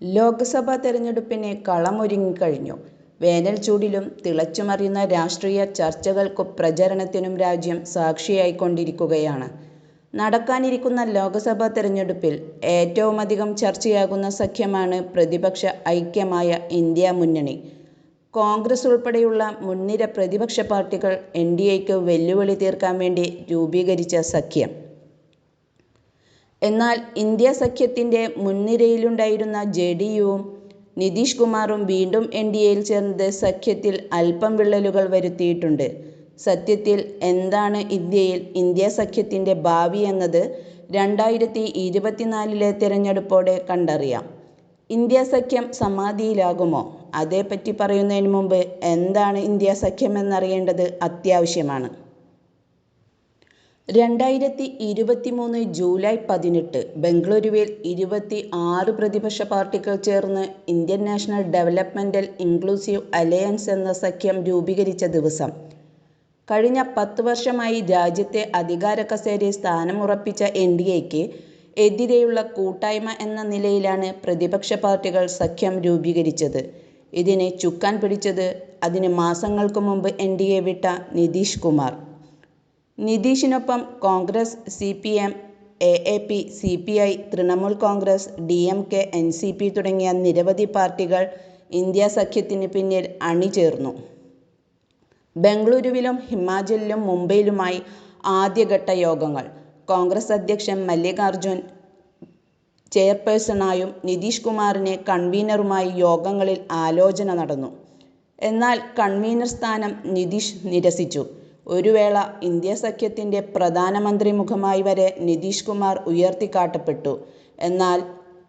ലോക്സഭാ തെരഞ്ഞെടുപ്പിന് കളമൊരുങ്ങിക്കഴിഞ്ഞു. വേനൽച്ചൂടിലും തിളച്ചുമറിയുന്ന രാഷ്ട്രീയ ചർച്ചകൾക്കും പ്രചരണത്തിനും രാജ്യം സാക്ഷിയായിക്കൊണ്ടിരിക്കുകയാണ്. നടക്കാനിരിക്കുന്ന ലോക്സഭാ തെരഞ്ഞെടുപ്പിൽ ഏറ്റവുമധികം ചർച്ചയാകുന്ന സഖ്യമാണ് പ്രതിപക്ഷ ഐക്യമായ ഇന്ത്യ മുന്നണി. കോൺഗ്രസ് ഉൾപ്പെടെയുള്ള മുൻനിര പ്രതിപക്ഷ പാർട്ടികൾ എൻഡിഎയ്ക്ക് വെല്ലുവിളി തീർക്കാൻ വേണ്ടി രൂപീകരിച്ച സഖ്യം. എന്നാൽ ഇന്ത്യ സഖ്യത്തിന്റെ മുൻനിരയിലുണ്ടായിരുന്ന ജെ ഡി യുവും നിതീഷ് കുമാറും വീണ്ടും എൻ ഡി എയിൽ ചേർന്നത് സഖ്യത്തിൽ അല്പം വിള്ളലുകൾ വരുത്തിയിട്ടുണ്ട്. സത്യത്തിൽ എന്താണ് ഇന്ത്യയിൽ ഇന്ത്യ സഖ്യത്തിന്റെ ഭാവി എന്നത് രണ്ടായിരത്തി ഇരുപത്തിനാലിലെ തിരഞ്ഞെടുപ്പോടെ കണ്ടറിയാം. ഇന്ത്യ സഖ്യം സമാധിയിലാകുമോ? അതേപ്പറ്റി പറയുന്നതിന് മുമ്പ് എന്താണ് ഇന്ത്യാ സഖ്യമെന്നറിയേണ്ടത് അത്യാവശ്യമാണ്. രണ്ടായിരത്തി ഇരുപത്തിമൂന്ന് ജൂലൈ പതിനെട്ട് ബംഗളൂരുവിൽ ഇരുപത്തി ആറ് പ്രതിപക്ഷ പാർട്ടികൾ ചേർന്ന് Indian national developmental inclusive alliance എന്ന സഖ്യം രൂപീകരിച്ച ദിവസം. കഴിഞ്ഞ പത്ത് വർഷമായി രാജ്യത്തെ അധികാര കസേരി സ്ഥാനമുറപ്പിച്ച എൻ ഡി എക്ക് എതിരെയുള്ള കൂട്ടായ്മ എന്ന നിലയിലാണ് പ്രതിപക്ഷ പാർട്ടികൾ സഖ്യം രൂപീകരിച്ചത്. ഇതിനെ ചുക്കാൻ പിടിച്ചത് അതിന് മാസങ്ങൾക്ക് മുമ്പ് എൻ ഡി എ വിട്ട Nitish Kumar. നിതീഷിനൊപ്പം Congress, CPM, AAP, CPI, Trinamool Congress, C P തുടങ്ങിയ നിരവധി പാർട്ടികൾ ഇന്ത്യാ സഖ്യത്തിന് പിന്നിൽ അണിചേർന്നു. ബംഗളൂരുവിലും ഹിമാചലിലും മുംബൈയിലുമായി ആദ്യഘട്ട യോഗങ്ങൾ. കോൺഗ്രസ് അധ്യക്ഷൻ മല്ലികാർജുൻ ചെയർപേഴ്സണായും നിതീഷ് കുമാറിനെ കൺവീനറുമായി യോഗങ്ങളിൽ ആലോചന നടന്നു. എന്നാൽ കൺവീനർ സ്ഥാനം നിതീഷ് നിരസിച്ചു. ഒരു വേള ഇന്ത്യാ സഖ്യത്തിന്റെ പ്രധാനമന്ത്രി മുഖമായി വരെ നിതീഷ് കുമാർ ഉയർത്തിക്കാട്ടപ്പെട്ടു. എന്നാൽ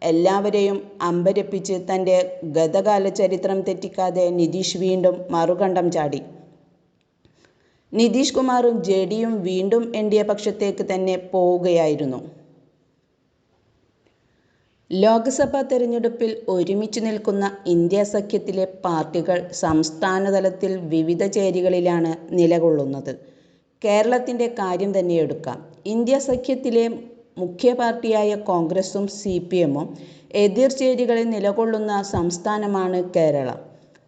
എല്ലാവരെയും അമ്പരപ്പിച്ച് തന്റെ ഗതകാല ചരിത്രം തെറ്റിക്കാതെ നിതീഷ് വീണ്ടും മറുകണ്ഠം ചാടി. നിതീഷ് കുമാറും ജെഡിയുവും വീണ്ടും എൻഡിഎ പക്ഷത്തേക്ക് തന്നെ പോവുകയായിരുന്നു. ലോക്സഭാ തെരഞ്ഞെടുപ്പിൽ ഒരുമിച്ച് നിൽക്കുന്ന ഇന്ത്യ സഖ്യത്തിലെ പാർട്ടികൾ സംസ്ഥാനതലത്തിൽ വിവിധ ചേരികളിലാണ് നിലകൊള്ളുന്നത്. കേരളത്തിന്റെ കാര്യം തന്നെ എടുക്കാം ഇന്ത്യ സഖ്യത്തിലെ മുഖ്യ പാർട്ടിയായ കോൺഗ്രസും സി പി എമ്മും എതിർ ചേരികളിൽ നിലകൊള്ളുന്ന സംസ്ഥാനമാണ് കേരളം.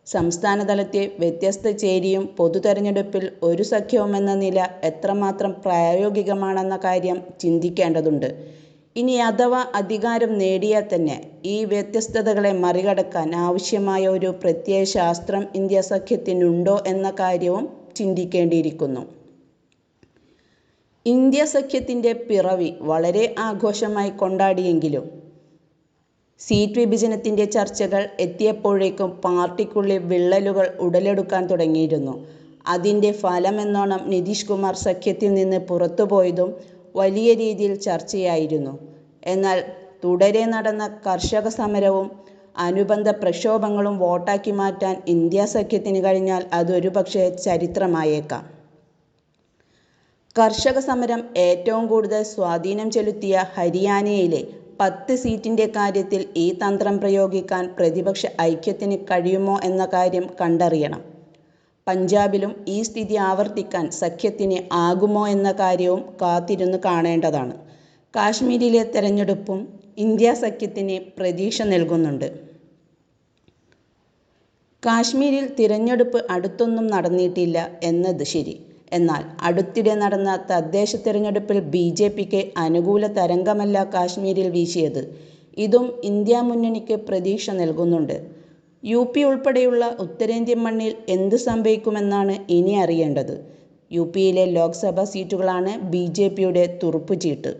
സംസ്ഥാനതലത്തെ വ്യത്യസ്ത ചേരിയും പൊതു തെരഞ്ഞെടുപ്പിൽ ഒരു സഖ്യവുമെന്ന നില എത്രമാത്രം പ്രായോഗികമാണെന്ന കാര്യം ചിന്തിക്കേണ്ടതുണ്ട്. ഇനി അഥവാ അധികാരം നേടിയാൽ തന്നെ ഈ വ്യത്യസ്തതകളെ മറികടക്കാൻ ആവശ്യമായ ഒരു പ്രത്യയ ശാസ്ത്രം ഇന്ത്യ സഖ്യത്തിനുണ്ടോ എന്ന കാര്യവും ചിന്തിക്കേണ്ടിയിരിക്കുന്നു. ഇന്ത്യ സഖ്യത്തിന്റെ പിറവി വളരെ ആഘോഷമായി കൊണ്ടാടിയെങ്കിലും സീറ്റ് വിഭജനത്തിന്റെ ചർച്ചകൾ എത്തിയപ്പോഴേക്കും പാർട്ടിക്കുള്ളിൽ വിള്ളലുകൾ ഉടലെടുക്കാൻ തുടങ്ങിയിരുന്നു. അതിന്റെ ഫലമെന്നോണം നിതീഷ് കുമാർ സഖ്യത്തിൽ നിന്ന് പുറത്തുപോയതും വലിയ രീതിയിൽ ചർച്ചയായിരുന്നു. എന്നാൽ തുടരെ നടന്ന കർഷക സമരവും അനുബന്ധ പ്രക്ഷോഭങ്ങളും വോട്ടാക്കി മാറ്റാൻ ഇന്ത്യാ സഖ്യത്തിന് കഴിഞ്ഞാൽ അത് ഒരുപക്ഷേ ചരിത്രമായേക്കാം. കർഷക സമരം ഏറ്റവും കൂടുതൽ സ്വാധീനം ചെലുത്തിയ ഹരിയാനയിലെ പത്ത് സീറ്റിന്റെ കാര്യത്തിൽ ഈ തന്ത്രം പ്രയോഗിക്കാൻ പ്രതിപക്ഷ ഐക്യത്തിന് കഴിയുമോ എന്ന കാര്യം കണ്ടറിയണം. പഞ്ചാബിലും ഈ സ്ഥിതി ആവർത്തിക്കാൻ സഖ്യത്തിന് ആകുമോ എന്ന കാര്യവും കാത്തിരുന്നു കാണേണ്ടതാണ്. കാശ്മീരിലെ തെരഞ്ഞെടുപ്പും ഇന്ത്യ സഖ്യത്തിന് പ്രതീക്ഷ നൽകുന്നുണ്ട്. കാശ്മീരിൽ തിരഞ്ഞെടുപ്പ് അടുത്തൊന്നും നടന്നിട്ടില്ല എന്നത് ശരി. എന്നാൽ അടുത്തിടെ നടന്ന തദ്ദേശ തിരഞ്ഞെടുപ്പിൽ ബി ജെ പിക്ക് അനുകൂല തരംഗമല്ല കാശ്മീരിൽ വീശിയത്. ഇതും ഇന്ത്യ മുന്നണിക്ക് പ്രതീക്ഷ നൽകുന്നുണ്ട്. യുപി ഉൾപ്പെടെയുള്ള ഉത്തരേന്ത്യൻ മണ്ണിൽ എന്ത് സംഭവിക്കുമെന്നാണ് ഇനി അറിയേണ്ടത്. യു പിയിലെ ലോക്സഭാ സീറ്റുകളാണ് ബി ജെ പിയുടെ തുറുപ്പുചീട്ട്.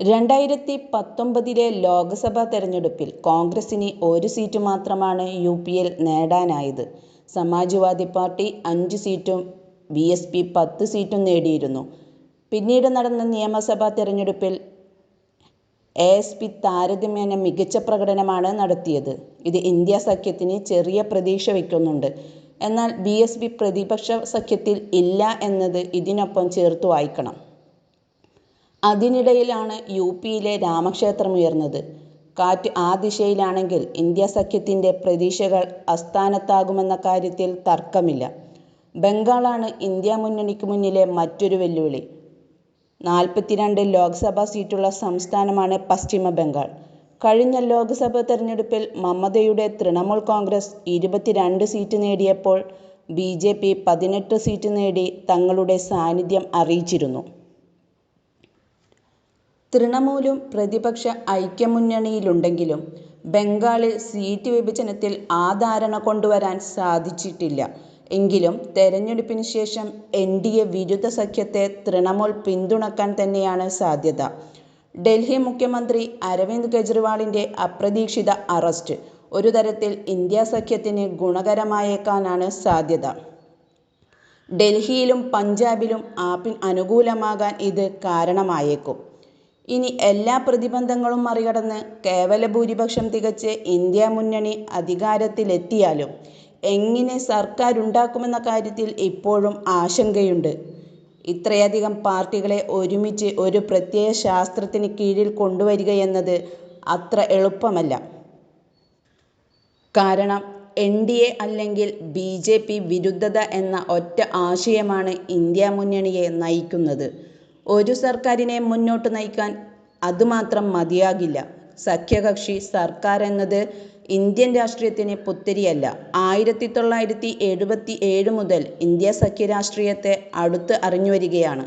രണ്ടായിരത്തി പത്തൊമ്പതിലെ ലോക്സഭാ തെരഞ്ഞെടുപ്പിൽ കോൺഗ്രസിന് ഒരു സീറ്റ് മാത്രമാണ് യു യുപിയിൽ നേടാനായത്. സമാജ്വാദി പാർട്ടി അഞ്ച് സീറ്റും ബി എസ് പി പത്ത് സീറ്റും നേടിയിരുന്നു. പിന്നീട് നടന്ന നിയമസഭാ തെരഞ്ഞെടുപ്പിൽ എഎസ്പി താരതമ്യേന മികച്ച പ്രകടനമാണ് നടത്തിയത്. ഇത് ഇന്ത്യ സഖ്യത്തിന് ചെറിയ പ്രതീക്ഷ വയ്ക്കുന്നുണ്ട്. എന്നാൽ ബി എസ് പി പ്രതിപക്ഷ സഖ്യത്തിൽ ഇല്ല എന്നത് ഇതിനൊപ്പം ചേർത്ത് വായിക്കണം. അതിനിടയിലാണ് യു പിയിലെ രാമക്ഷേത്രം ഉയർന്നത് കാറ്റ് ആ ദിശയിലാണെങ്കിൽ ഇന്ത്യ സഖ്യത്തിന്റെ പ്രതീക്ഷകൾ അസ്ഥാനത്താകുമെന്ന കാര്യത്തിൽ തർക്കമില്ല. ബംഗാളാണ് ഇന്ത്യ മുന്നണിക്ക് മുന്നിലെ മറ്റൊരു വെല്ലുവിളി. നാൽപ്പത്തിരണ്ട് ലോക്സഭാ സീറ്റുള്ള സംസ്ഥാനമാണ് പശ്ചിമ ബംഗാൾ. കഴിഞ്ഞ ലോക്സഭാ തെരഞ്ഞെടുപ്പിൽ മമതയുടെ തൃണമൂൽ കോൺഗ്രസ് ഇരുപത്തിരണ്ട് സീറ്റ് നേടിയപ്പോൾ ബി ജെ പി പതിനെട്ട് സീറ്റ് നേടി തങ്ങളുടെ സാന്നിധ്യം അറിയിച്ചിരുന്നു. തൃണമൂലും പ്രതിപക്ഷ ഐക്യമുന്നണിയിലുണ്ടെങ്കിലും ബംഗാളിൽ സീറ്റ് വിഭജനത്തിൽ ആ ധാരണ കൊണ്ടുവരാൻ സാധിച്ചിട്ടില്ല. എങ്കിലും തെരഞ്ഞെടുപ്പിന് ശേഷം എൻ ഡി എ വിരുദ്ധ സഖ്യത്തെ തൃണമൂൽ പിന്തുണക്കാൻ തന്നെയാണ് സാധ്യത. ഡൽഹി മുഖ്യമന്ത്രി അരവിന്ദ് കെജ്രിവാളിന്റെ അപ്രതീക്ഷിത അറസ്റ്റ് ഒരു തരത്തിൽ ഇന്ത്യാ സഖ്യത്തിന് ഗുണകരമായേക്കാനാണ് സാധ്യത. ഡൽഹിയിലും പഞ്ചാബിലും ആപ്പിന് അനുകൂലമാകാൻ ഇത് കാരണമായേക്കും. ഇനി എല്ലാ പ്രതിബന്ധങ്ങളും മറികടന്ന് കേവല ഭൂരിപക്ഷം തികച്ച് ഇന്ത്യ മുന്നണി അധികാരത്തിലെത്തിയാലും എങ്ങനെ സർക്കാരുണ്ടാക്കുമെന്ന കാര്യത്തിൽ ഇപ്പോഴും ആശങ്കയുണ്ട്. ഇത്രയധികം പാർട്ടികളെ ഒരുമിച്ച് ഒരു പ്രത്യയശാസ്ത്രത്തിന് കീഴിൽ കൊണ്ടുവരികയെന്നത് അത്ര എളുപ്പമല്ല. കാരണം എൻ ഡി എ അല്ലെങ്കിൽ ബി ജെ പി വിരുദ്ധത എന്ന ഒറ്റ ആശയമാണ് ഇന്ത്യ മുന്നണിയെ നയിക്കുന്നത്. ഒരു സർക്കാരിനെ മുന്നോട്ട് നയിക്കാൻ അതുമാത്രം മതിയാകില്ല. സഖ്യകക്ഷി സർക്കാരെന്നത് ഇന്ത്യൻ രാഷ്ട്രീയത്തിന് പുത്തരിയല്ല. ആയിരത്തി തൊള്ളായിരത്തി എഴുപത്തി ഏഴ് മുതൽ ഇന്ത്യ സഖ്യ രാഷ്ട്രീയത്തെ അടുത്ത് അറിഞ്ഞുവരികയാണ്.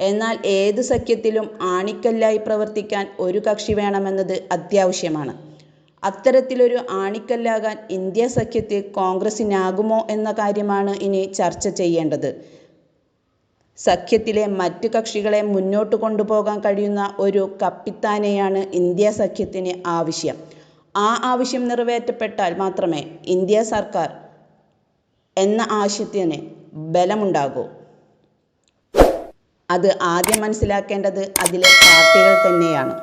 എന്നാൽ ഏത് സഖ്യത്തിലും ആണിക്കല്ലായി പ്രവർത്തിക്കാൻ ഒരു കക്ഷി വേണമെന്നത് അത്യാവശ്യമാണ്. അത്തരത്തിലൊരു ആണിക്കല്ലാകാൻ ഇന്ത്യ സഖ്യത്തിൽ കോൺഗ്രസിനാകുമോ എന്ന കാര്യമാണ് ഇനി ചർച്ച ചെയ്യേണ്ടത്. സഖ്യത്തിലെ മറ്റ് കക്ഷികളെ മുന്നോട്ട് കൊണ്ടുപോകാൻ കഴിയുന്ന ഒരു കപ്പിത്താനെയാണ് ഇന്ത്യ സഖ്യത്തിന് ആവശ്യം. ആ ആവശ്യം നിറവേറ്റപ്പെട്ടാൽ മാത്രമേ ഇന്ത്യ സർക്കാർ എന്ന ആശയത്തിന് ബലമുണ്ടാകൂ. അത് ആദ്യം മനസ്സിലാക്കേണ്ടത് അതിലെ പാർട്ടികൾ തന്നെയാണ്.